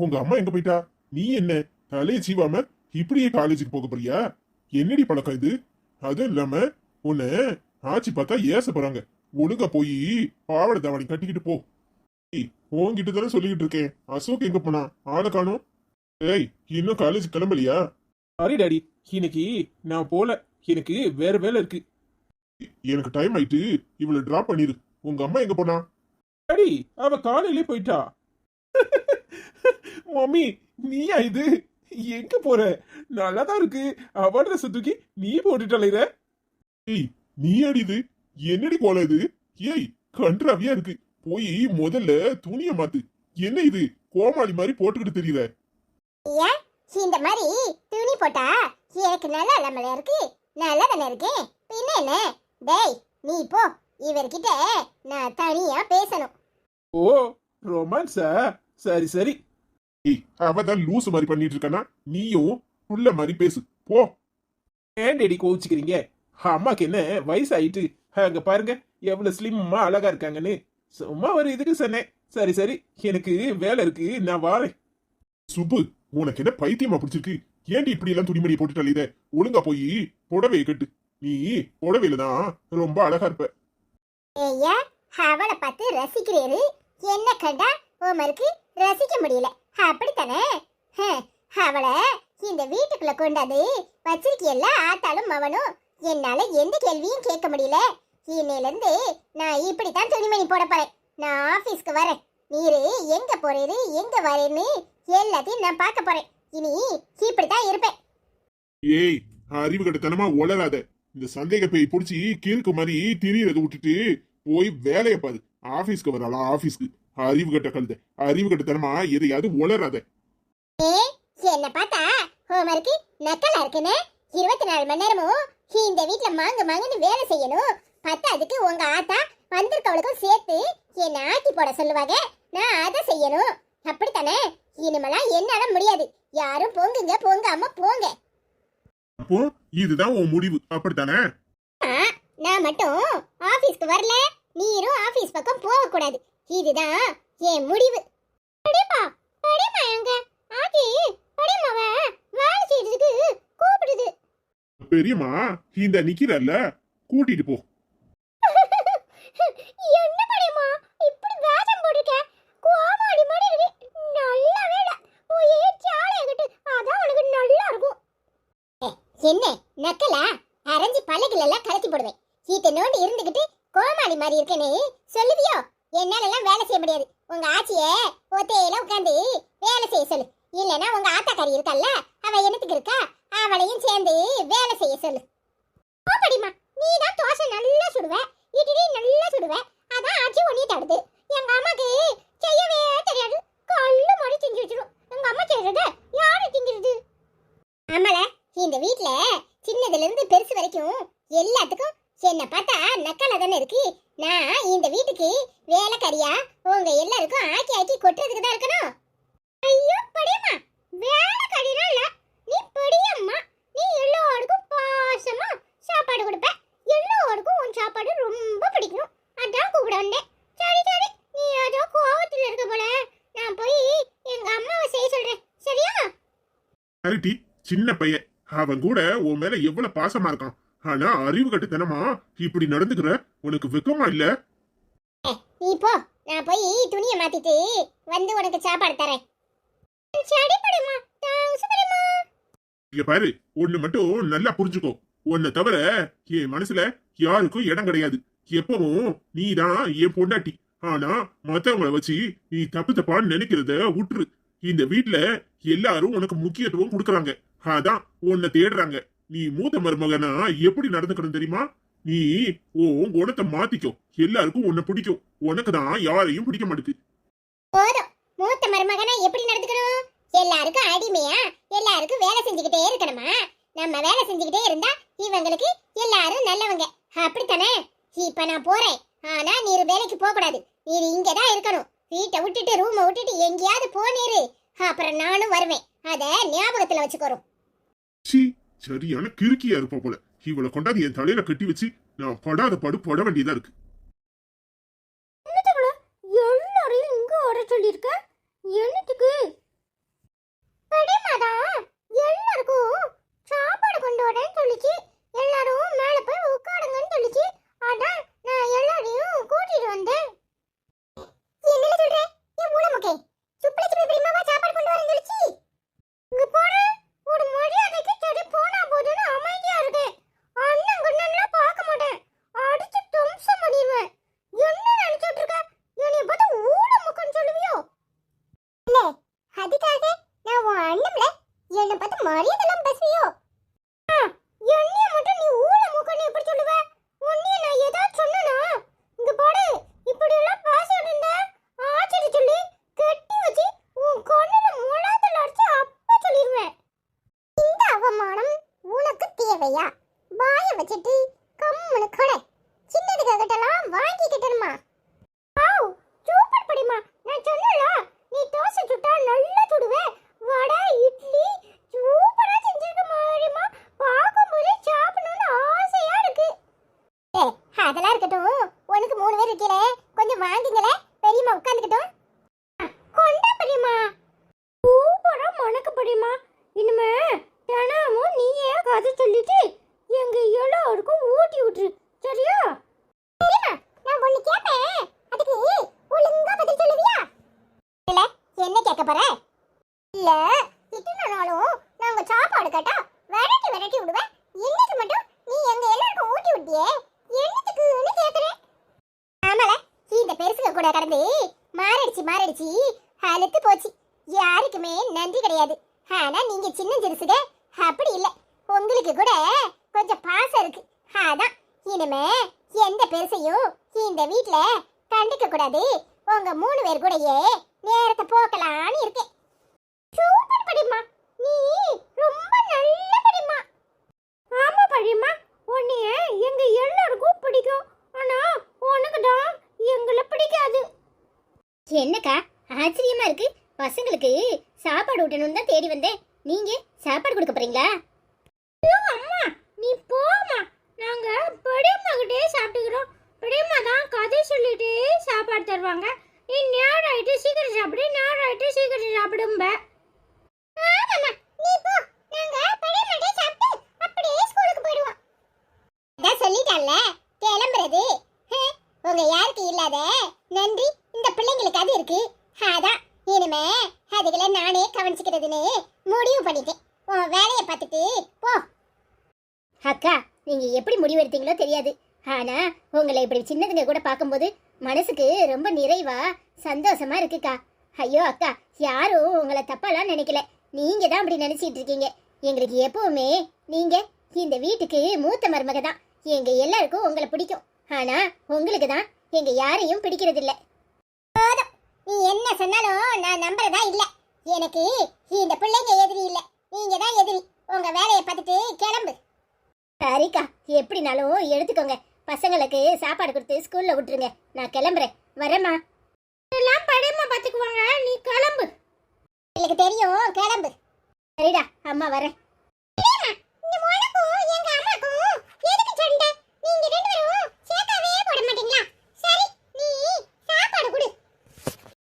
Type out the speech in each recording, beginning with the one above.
உங்க அம்மா எங்க போயிட்டா? நீ என்ன? தலையை சீவாம இப்படியே காலேஜுக்கு போக போறியா? என்னடி பழக்கம் இது? அதுவும் இல்லாம உன்னை ஆச்சி பார்த்தா ஏச போறாங்க. ஒழுங்கா போய் பாவாடை தாவணி கட்டிக்கிட்டு போ. உன்கிட்ட தானே சொல்லிக்கிட்டு இருக்கேன். அசோக் எங்க போனா? ஆளை காணோம். ஏய் இன்னும் காலேஜ் கிளம்பலையா? சாரி டாடி இன்னைக்கு நான் போல. எனக்கு வேற வேலை இருக்கு. எனக்கு டைம் ஆயிட்டு இவளை டிராப் பண்ணிரு. உங்க அம்மா எங்க போனா? டாடி அவ காலையிலே போயிட்டா. மம்மி நீயா இது? எங்க போற? நல்லா தான் இருக்கு அவ ட்ரெஸ் தூக்கி நீ போட்டுட்டலைற ஏய் நீ அடிது என்னடி கோலம் இது? ஏய் கன்றாவியா இருக்கு. போய் முதல்ல துணிய மாத்து. என்ன இது? கோமாளி மாதிரி போட்டுக்கிட்டு தெரியல ஏன் இந்த மாதிரி துணி போட்டா எனக்கு நல்லா இல்லாமல இருக்கு? நல்லா தானே இருக்கேன் பின்ன என்ன? டேய் நீ போ. இவர்கிட்ட நான் தனியா பேசணும். ஓ ரொமான்ஸா சரி சரி. அவ தான் லூசு மாதிரி பண்ணிட்டு இருக்கானா? நீயும் புள்ள மாதிரி பேசு. போ. ஏன் டேடி கோவிச்சுக்கிறீங்க? அம்மாக்கு என்ன வயசாயிட்டு? அங்க பாருங்க எவ்வளவு ஸ்லிம்மா அழகா இருக்காங்கன்னு. சும்மா ஒரு இதுக்கு சொன்னேன். சரி சரி எனக்கு வேலை இருக்கு நான் வாரேன். சுப்பு உனக்கு என்ன பைத்தியமா பிடிச்சிருக்கு? ஏன்டி இப்படி எல்லாம் துணிமணி போட்டுட்டு அலையுத ஒழுங்கா போய் புடவையை கட்டு. நீ புடவையில தான் ரொம்ப அழகா இருப்ப. ஐயா அவளை பார்த்து ரசிக்கிறீரு. என்ன கண்டா? உமருக்கு ரசிக்க முடியல. அப்படித்தானே? அவளை இந்த வீட்டுக்குள்ள கொண்டாந்து வச்சிருக்கியல்ல ஆத்தாலும் மவனும் என்னால எந்த கேள்வியும் கேட்க முடியல. இன்னையிலேருந்து நான் இப்படித்தான் துணிமணி போட போறேன். நான் ஆபீஸ்க்கு வரேன். நீரு எங்க போறீரு எங்க வரேன்னு எல்லாத்தையும் நான் பார்க்க போறேன். இனி இப்படித்தான் இருப்பேன். ஏய் அறிவு கட்டத்தனமா உளராத இந்த சந்தேக பேய் பிடிச்சி கீழ்க்கு மாதிரி திரியறத விட்டுட்டு போய் வேலையை பாரு. ஆபீஸ்க்கு வரலாம் ஆபீஸ்க்கு. அறிவு கட்ட கழுத. அறிவு கட்டத்தனமா எதையாவது உளராத என்ன பார்த்தா ஹோம்ஒர்க்கு நக்கலா இருக்குன்னு? இருபத்தி நாலு மணி நேரமும் இந்த வீட்ல மாங்கு மாங்குன்னு வேலை செய்யணும். பத்தாதுக்கு உங்க ஆத்தா வந்திருக்கவளுக்கும் சேர்த்து என்ன ஆக்கி போட சொல்லுவாங்க. நான் அதை செய்யணும். அப்படித்தானே? இனிமெல்லாம் என்னால முடியாது. யாரும் போங்குங்க போங்க அம்மா போங்க. அப்போ இதுதான் உன் முடிவு. அப்படித்தானே? நான் மட்டும் ஆபீஸ்க்கு வரல. நீரும் ஆபீஸ் பக்கம் போக கூடாது இதுதான் என் முடிவு. அடேப்பா அடேமா எங்க ஆதி அடேமாவ வேலை செய்யறதுக்கு கூப்பிடுது. பெரியம்மா இந்த நிக்கிறல்ல கூட்டிட்டு போ. என்ன படிமா இப்படி வேஷம் போட்டுக்க கோமாளி மாதிரி இருக்கு. நல்ல வேலை. போய் சாலையகிட்டு அதான் உனக்கு நல்லா இருக்கும். என்ன நக்கலா? அரைஞ்சி பல்லக்கில எல்லாம் கலத்தி போடுவேன். ஈத்தனோண்டு இருந்துகிட்டு கோமாளி மாதிரி இருக்கேன்னு சொல்லுவியோ? என்னாலலாம் வேலை செய்ய முடியாது. உங்க ஆச்சிய ஒத்தையில உட்காந்து வேலை செய்ய சொல்லு. இல்லனா உங்க ஆத்தாக்காரி இருக்கல்ல அவ என்னத்துக்கு இருக்கா? அவளையும் சேர்ந்து வேலை செய்ய சொல்லு. போடிமா நீ தான் தோசை நல்லா சுடுவ இட்லி நல்லா சுடுவ. அதான் ஆச்சி ஒன்னி தடுது எங்க அம்மாக்கு செய்யவே தெரியாது. கல்லு மாதிரி செஞ்சு வச்சிடும் எங்க அம்மா செய்யறத யாரு திங்கிறது? ஆமால இந்த வீட்ல சின்னதுல இருந்து பெருசு வரைக்கும் எல்லாத்துக்கும் என்ன பார்த்தா நக்கலா தானே இருக்கு? நான் இந்த வீட்டுக்கு வேலைக்காரியா? உங்க எல்லாருக்கும் ஆக்கி ஆக்கி கொட்டுறதுக்கு தான் இருக்கணும். ஐயோ படியம்மா. வேலைக்காரினா இல்ல. நீ படியம்மா. நீ எல்லாருக்கும் பாசமா சாப்பாடு கொடுப்ப. எல்லாருக்கும் உன் சாப்பாடு ரொம்ப பிடிக்கும். அதான் கூப்பிட வந்தேன். சரி சரி. நீ ஏதோ கோவத்தில் இருக்க போல. நான் போய் எங்க அம்மாவை செய்ய சொல்றேன். சரியா? சரிட்டி சின்ன பையன். அவன் கூட உன் மேல எவ்வளவு பாசமா இருக்கான். ஆனா அறிவு கட்டுத்தனமா இப்படி நடந்துக்கிற உனக்கு வெக்கமா இல்ல? நீ போ. நான் போய் துணியை மாத்திட்டு வந்து உனக்கு சாப்பாடு தரேன். இங்க பாரு ஒண்ணு மட்டும் நல்லா புரிஞ்சுக்கோ. உன்னை தவிர என் மனசுல யாருக்கும் இடம் கிடையாது. எப்பவும் நீ தான் என் பொண்டாட்டி. ஆனா மத்தவங்கள வச்சு நீ தப்பு தப்பான்னு நினைக்கிறத விட்டுரு இந்த வீட்ல எல்லாரும் உனக்கு முக்கியத்துவம் கொடுக்கறாங்க. அதான் உன்னை தேடுறாங்க. நீ மூத்த மருமகனா? எப்படி நடந்துக்கணும் தெரியுமா? நீ உன் குணத்தை மாத்திக்கோ. எல்லாருக்கும் உன்னை பிடிக்கும். உனக்கு தான் யாரையும் பிடிக்க மாட்டேங்குது போதும். மூத்த மருமகனா எப்படி நடந்துக்கணும்? எல்லாருக்கும் அடிமையா? எல்லாருக்கும் வேலை செஞ்சுக்கிட்டே இருக்கணுமா? நம்ம வேலை செஞ்சுக்கிட்டே இருந்தா இவங்களுக்கு எல்லாரும் நல்லவங்க. அப்படித்தானே? இப்ப நான் போறேன். ஆனா நீர் வேலைக்கு போக கூடாது நீர் இங்கதான் இருக்கணும். வீட்டை விட்டுட்டு ரூமை விட்டுட்டு எங்கேயாவது போனீரு அப்புறம் நானும் வருவேன். அத ஞாபகத்துல வச்சுக்கோரும் சரியான கிறுக்கியா இருப்பா போல. இவளை கொண்டாந்து என் தலையில கட்டி வச்சு நான் படாத படு பட வேண்டியதா இருக்கு. எல்லாரையும் இங்க வர சொல்லியிருக்க? என்னத்துக்கு? பெரியமாடா எல்லாருக்கும் சாப்பாடு கொண்டு வரேன்னு சொல்லிச்சு. எல்லாரும் மேல போய் உட்காருங்கன்னு சொல்லிச்சு. அதான் நான் எல்லாரையும் கூட்டிட்டு வந்தேன். என்ன சொல்றேன் என் மூலமுக்கே சுப்பிளச்சி பெரியமாவா சாப்பாடு கொண்டு வரேன்னு சொல்லிச்சு? என்ன இல்ல இத்தனை நாளும் நாங்க சாப்பாடு கேட்டா விரட்டி விரட்டி விடுவேன். இன்னைக்கு மட்டும் நீ எங்க எல்லாருக்கும் ஊட்டி விட்டியே? என்னத்துக்குன்னு கேக்குறேன் ஆமால இந்த பெருசுக கூட கடந்து மாரடிச்சு மாரடிச்சு அழுத்து போச்சு. யாருக்குமே நன்றி கிடையாது. ஆனா நீங்க சின்ன சிறுசுக அப்படி இல்ல. உங்களுக்கு கூட கொஞ்சம் பாசம் இருக்கு. அதான் இனிமே எந்த பெருசையும் இந்த வீட்டுல கண்டுக்க கூடாது. உங்க மூணு பேர் கூடயே நேரத்தை போக்கலான்னு இருக்கேன். சூப்பர் படிமா நீ ரொம்ப நல்ல படிமா ஆமா படிமா உன்னைய எங்க எல்லாருக்கும் பிடிக்கும். ஆனா உனக்கு தான் எங்களை பிடிக்காது. என்னக்கா ஆச்சரியமா இருக்கு. பசங்களுக்கு சாப்பாடு ஊட்டணும் தான் தேடி வந்தேன். நீங்க சாப்பாடு கொடுக்க போறீங்களா? அம்மா நீ போமா நாங்க பெரியம்மா கிட்டே சாப்பிட்டுக்கிறோம். பெரியம்மா தான் கதை சொல்லிட்டு சாப்பாடு தருவாங்க. நீ நேரம் ஆயிட்டு சீக்கிரம் சாப்பிடு நேரம் ஆயிட்டு சீக்கிரம் சாப்பிடும்ப. நீ போ. நாங்க பெரியம்மாட்டே சாப்பிட்டு அப்படியே ஸ்கூலுக்கு போயிடுவோம். அதான் சொல்லிட்டல்ல கிளம்புறது. ஹே, உங்க யாருக்கு இல்லாத? நன்றி இந்த பிள்ளைங்களுக்கு அது இருக்கு. அதான் இனிமே அதுகளை நானே கவனிச்சுக்கிறதுன்னு முடிவு பண்ணிட்டேன். உன் வேலையை பார்த்துட்டு போ. அக்கா நீங்க எப்படி முடிவெடுத்தீங்களோ தெரியாது. ஆனா உங்களை இப்படி சின்னதுங்க கூட பார்க்கும்போது மனசுக்கு ரொம்ப நிறைவா சந்தோஷமா இருக்குக்கா. ஐயோ அக்கா யாரும் உங்களை தப்பாலாம் நினைக்கல. நீங்க தான் அப்படி நினைச்சிட்டு இருக்கீங்க. எங்களுக்கு எப்பவுமே நீங்க இந்த வீட்டுக்கு மூத்த மருமக தான். எங்க எல்லாருக்கும் உங்களை பிடிக்கும். ஆனா உங்களுக்கு தான் எங்க யாரையும் பிடிக்கிறது இல்ல போதும். நீ என்ன சொன்னாலும் நான் நம்புறதா இல்ல. எனக்கு இந்த பிள்ளைங்க எதிரி இல்ல. நீங்க தான் எதிரி. உங்க வேலையை பார்த்துட்டு கிளம்பு. சரிக்கா. எப்படினாலும் எடுத்துக்கோங்க. பசங்களுக்கு சாப்பாடு கொடுத்து ஸ்கூல்ல விட்டுருங்க. நான் கிளம்புறேன். வரேம்மா. எல்லாம் படையம்மா பார்த்துக்குவாங்க. நீ கிளம்பு. எனக்கு தெரியும். கிளம்பு. சரிடா. அம்மா வரேன்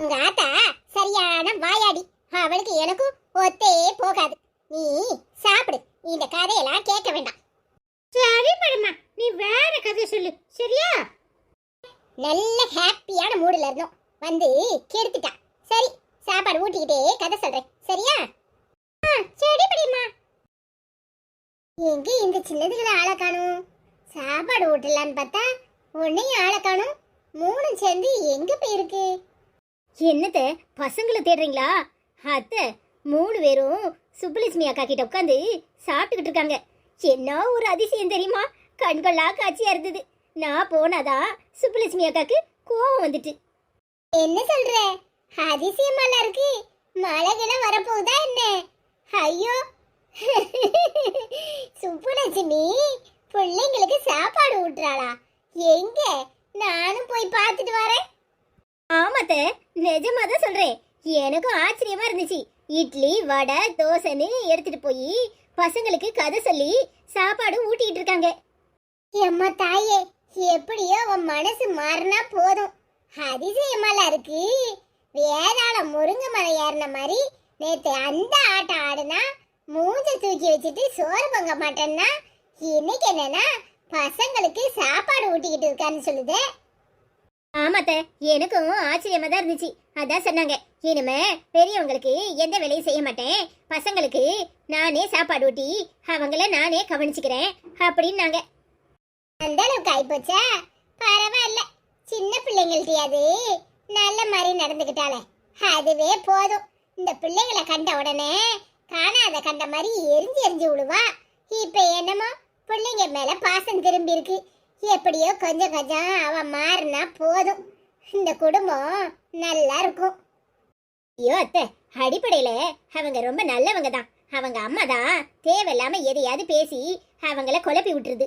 உங்க ஆத்தா சரியான வாயாடி அவளுக்கு எனக்கும் ஒத்தே போகாது நீ சாப்பிடு இந்த கதையெல்லாம் கேட்க வேண்டாம் சரி படுமா நீ வேற கதை சொல்லு சரியா நல்ல ஹாப்பியான மூடுல இருந்தோம் வந்து கெடுத்துட்டா சரி சாப்பாடு ஊட்டிக்கிட்டே கதை சொல்றேன் சரியா ஆ, சரி படிமா எங்க இந்த சின்னதுகளை ஆளை காணும்? சாப்பாடு ஊட்டலான்னு பார்த்தா உன்னையும் ஆளை காணும். மூணும் சேர்ந்து எங்க போயிருக்கு? என்னத்த பசங்களை தேடுறீங்களா? அத்தை மூணு பேரும் சுப்புலட்சுமி அக்கா கிட்ட உட்காந்து சாப்பிட்டுக்கிட்டு இருக்காங்க. என்ன ஒரு அதிசயம் தெரியுமா? கண்கொள்ளா காட்சியா இருந்தது. நான் போனாதான் சுப்புலட்சுமி அக்காக்கு கோவம் வந்துட்டு. என்ன சொல்ற? அதிசயமால இருக்கு. மழைகளை வரப்போகுதா என்ன? ஐயோ சுப்புலட்சுமி பிள்ளைங்களுக்கு சாப்பாடு ஊட்டுறாளா? எங்க? நானும் போய் பார்த்துட்டு வரேன். ஆமாத்த நிஜமா தான் சொல்றேன். எனக்கும் ஆச்சரியமா இருந்துச்சு. இட்லி வடை தோசைன்னு எடுத்துட்டு போய் பசங்களுக்கு கதை சொல்லி சாப்பாடு ஊட்டிட்டு இருக்காங்க. எம்மா தாயே எப்படியோ உன் மனசு மாறினா போதும். அதிசயமால இருக்கு. வேதாள முருங்கை மலை ஏறின மாதிரி நேற்று அந்த ஆட்டம் ஆடுனா மூஞ்ச தூக்கி வச்சுட்டு சோறு பொங்க மாட்டேன்னா இன்னைக்கு என்னன்னா பசங்களுக்கு சாப்பாடு ஊட்டிக்கிட்டு இருக்கான்னு சொல்லுது. ஆமாத்த எனக்கும் ஆச்சரியமா தான் இருந்துச்சு. அதான் சொன்னாங்க. இனிமே பெரியவங்களுக்கு எந்த வேலையும் செய்ய மாட்டேன். பசங்களுக்கு நானே சாப்பாடு ஊட்டி அவங்கள நானே கவனிச்சுக்கிறேன் அப்படின்னாங்க. அந்த அளவுக்கு ஆயிப்போச்சா? பரவாயில்ல. சின்ன பிள்ளைங்கள்ட்டியாது நல்ல மாதிரி நடந்துக்கிட்டாலே. அதுவே போதும். இந்த பிள்ளைகளை கண்ட உடனே காணாத கண்ட மாதிரி எரிஞ்சு எரிஞ்சு விழுவா. இப்ப என்னமோ பிள்ளைங்க மேல பாசம் திரும்பி இருக்கு. எப்படியோ கொஞ்சம் கொஞ்சம் அவ மாறினா போதும். இந்த குடும்பம் நல்லா இருக்கும். ஐயோ அத்தை அடிப்படையில அவங்க ரொம்ப நல்லவங்க தான். அவங்க அம்மா தான் தேவையில்லாம எதையாவது பேசி அவங்கள குழப்பி விட்டுருது.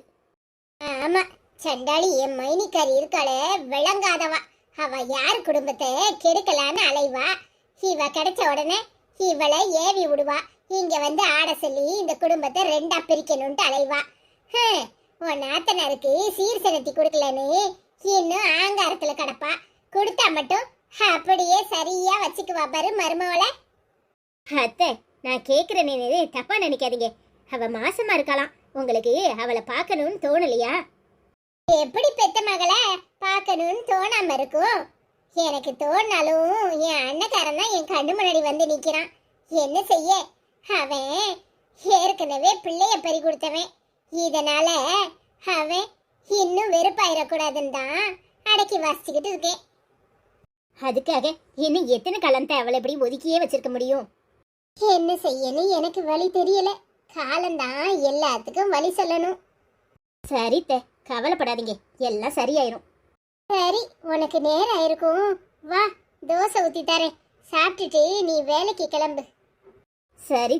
ஆமா சண்டாளி என் மைனிக்காரி இருக்காளே விளங்காதவா. அவ யார் குடும்பத்தை கெடுக்கலான்னு அலைவா. இவ கிடைச்ச உடனே இவளை ஏவி விடுவா. இங்க வந்து ஆட சொல்லி இந்த குடும்பத்தை ரெண்டா பிரிக்கணும்ட்டு அலைவா. உன் நாத்தனாருக்கு சீர் செலுத்தி கொடுக்கலன்னு இன்னும் ஆங்காரத்துல கிடப்பா. கொடுத்தா மட்டும் அப்படியே சரியா வச்சுக்குவா பாரு மருமவளை. அத்தை நான் கேக்குறேன்னு தப்பா நினைக்காதீங்க. அவ மாசமா இருக்கலாம் உங்களுக்கு அவளை பார்க்கணும்னு தோணலையா? எப்படி பெத்த மகளை பார்க்கணும்னு தோணாம இருக்கும் எனக்கு தோணாலும் என் அண்ணக்காரன் தான் என் கண்ணு முன்னாடி வந்து நிக்கிறான். என்ன செய்ய? அவன் ஏற்கனவே பிள்ளைய பறி கொடுத்தவன். இதனால அவன் இன்னும் வெறுப்பாயிடக்கூடாதுன்னு தான் அடக்கி வாசிச்சுக்கிட்டு இருக்கேன். அதுக்காக இன்னும் எத்தனை காலத்தை அவளை எப்படி ஒதுக்கியே வச்சிருக்க முடியும்? என்ன செய்யணும்? எனக்கு வழி தெரியல. காலந்தான் எல்லாத்துக்கும் வழி சொல்லணும். சரி தே கவலைப்படாதீங்க. எல்லாம் சரியாயிரும். சரி உனக்கு நேரம் ஆயிருக்கும். வா தோசை ஊத்தி தரேன். சாப்பிட்டுட்டு நீ வேலைக்கு கிளம்பு. சரி